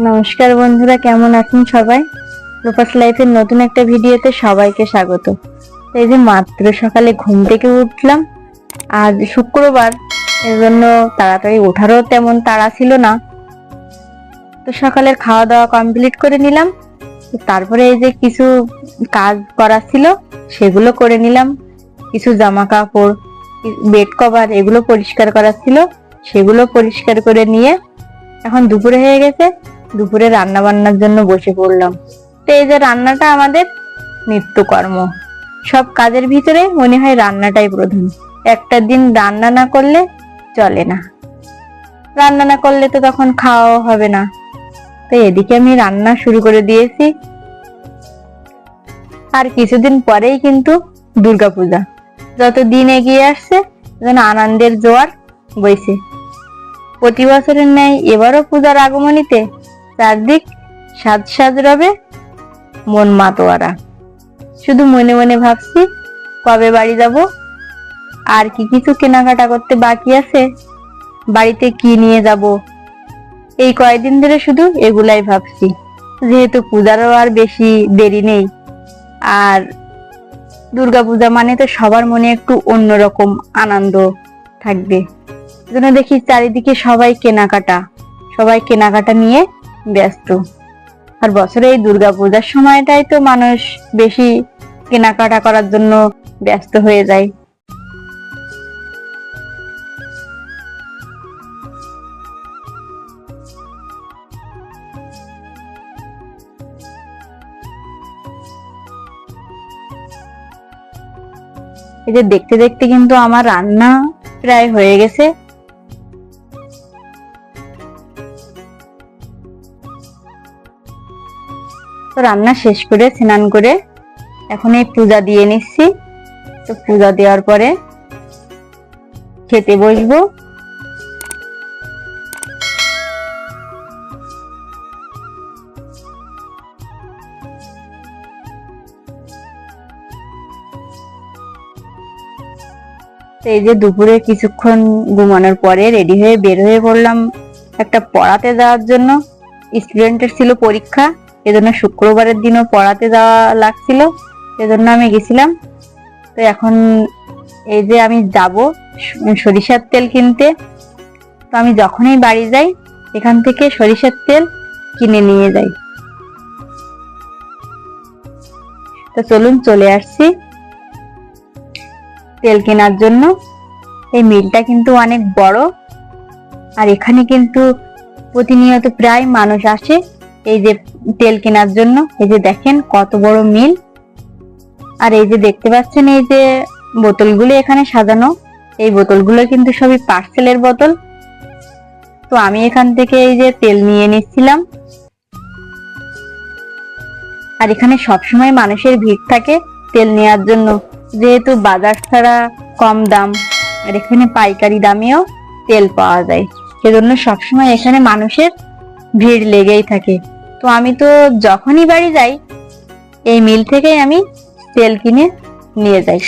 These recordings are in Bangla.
নমস্কার বন্ধুরা, কেমন আছেন সবাই? রূপাস লাইফের নতুন একটা ভিডিওতে সবাইকে স্বাগত। এই যে মাত্র সকালে ঘুম থেকে উঠলাম, আজ শুক্রবার এর জন্য তাড়াতাড়ি ওঠারও তেমন তাড়া ছিল না। তো সকালের খাওয়া দাওয়া কমপ্লিট করে নিলাম তারপরে এই যে কিছু কাজ করার ছিল, সেগুলো করে নিলাম। কিছু জামা কাপড় বেড কভার এগুলো পরিষ্কার করার ছিল, সেগুলো পরিষ্কার করে নিয়ে এখন দুপুরে হয়ে গেছে। দুপুরে রান্না বান্নার জন্য বসে পড়লাম। তো এই যে রান্নাটা আমাদের নিত্যকর্ম। সব কাজের ভিতরে মনে হয় রান্নাটাই প্রধান। একটা দিন রান্না না করলে চলে না। রান্না না করলে তো তখন খাওয়াও হবে না। তো এদিকে আমি রান্না শুরু করে দিয়েছি। আর কিছুদিন পরেই কিন্তু দুর্গাপূজা। যত দিন এগিয়ে আসছে, যেন আনন্দের জোয়ার বইছে। প্রতি বছরের ন্যায় এবারও পূজার আগমনীতে চারদিক সাজ সাজ রবে, মন মাতোয়ারা। শুধু মনে মনে ভাবছি, কবে বাড়ি যাব? আর কি কিছু কেনাকাটা করতে বাকি আছে? বাড়িতে কি নিয়ে যাব? এই কয়েকদিন ধরে শুধু এগুলাই ভাবছি। যেহেতু পূজারও আর বেশি দেরি নেই। আর দুর্গাপূজা মানে তো সবার মনে একটু অন্যরকম আনন্দ থাকবে। জন্য দেখি চারিদিকে সবাই কেনাকাটা সবাই কেনাকাটা নিয়ে ব্যস্ত। আর বছরে এই দুর্গাপূজার সময়টাই তো মানুষ বেশি কেনাকাটা করার জন্য ব্যস্ত হয়ে যায়। এই যে দেখতে দেখতে কিন্তু আমার রান্না প্রায় হয়ে গেছে। তো রান্না শেষ করে স্নান করে এখন এই পূজা দিয়ে নিচ্ছি। তো পূজা দেওয়ার পরে খেতে বসবো। এই যে দুপুরে কিছুক্ষণ ঘুমানোর পরে রেডি হয়ে বের হয়ে পড়লাম একটা পড়াতে যাওয়ার জন্য। স্টুডেন্টের ছিল পরীক্ষা। এজন্য শুক্রবারের দিনও পড়াতে যাওয়া লাগছিল, এজন্য আমি গেছিলাম। তো এখন এই যে আমি যাব সরিষার তেল কিনতে, তো আমি যখনই বাড়ি যাই, এখান থেকে সরিষার তেল কিনে নিয়ে যাই। তো চলুন চলে আসছি তেল কেনার জন্য। এই মিলটা কিন্তু অনেক বড়, আর এখানে কিন্তু প্রতিনিয়ত প্রায় মানুষ আসে। এই যে তেল কেনার জন্য, এই যে দেখেন কত বড় মিল। আর এই যে দেখতে পাচ্ছেন, এই যে বোতলগুলো এখানে সাজানো, এই বোতলগুলো কিন্তু সবই পার্সেলের বোতল। তো আমি এখান থেকে এই যে তেল নিয়ে নিচ্ছিলাম। আর এখানে সবসময় মানুষের ভিড় থাকে তেল নেওয়ার জন্য। যেহেতু বাজার ছাড়া কম দাম, আর এখানে পাইকারি দামেও তেল পাওয়া যায়। সেজন্য সবসময় এখানে মানুষের ভিড় লেগেই থাকে। তো আমি তো যখনই বাড়ি যাই, এই মিল থেকেই আমি তেল কিনে নিয়ে যাই।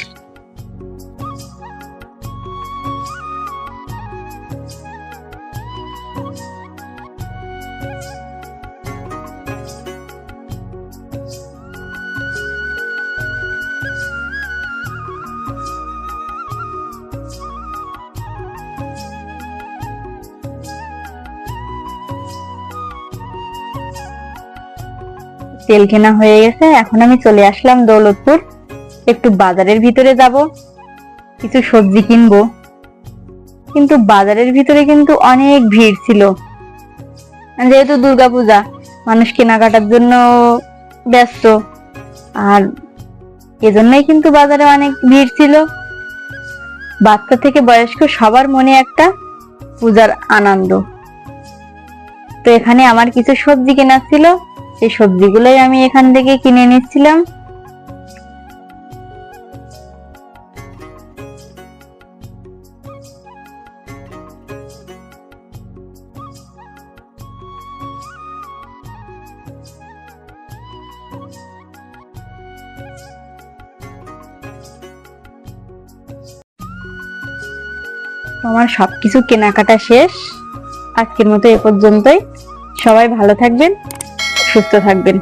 তেল কেনা হয়ে গেছে, এখন আমি চলে আসলাম দৌলতপুর। একটু বাজারের ভিতরে যাব, কিছু সবজি কিনবো। কিন্তু বাজারের ভিতরে কিন্তু অনেক ভিড় ছিল। যেহেতু দুর্গাপূজা, মানুষ কেনাকাটার জন্য ব্যস্ত। আর এজন্যই কিন্তু বাজারে অনেক ভিড় ছিল। বাচ্চা থেকে বয়স্ক সবার মনে একটা পূজার আনন্দ। তো এখানে আমার কিছু সবজি কেনার ছিল। সেই সবজিগুলোই আমি এখান থেকে কিনে নিচ্ছিলাম। আমার সবকিছু কেনাকাটা শেষ। আজকের মতো এ পর্যন্তই। সবাই ভালো থাকবেন। সুস্থ থাকবেন।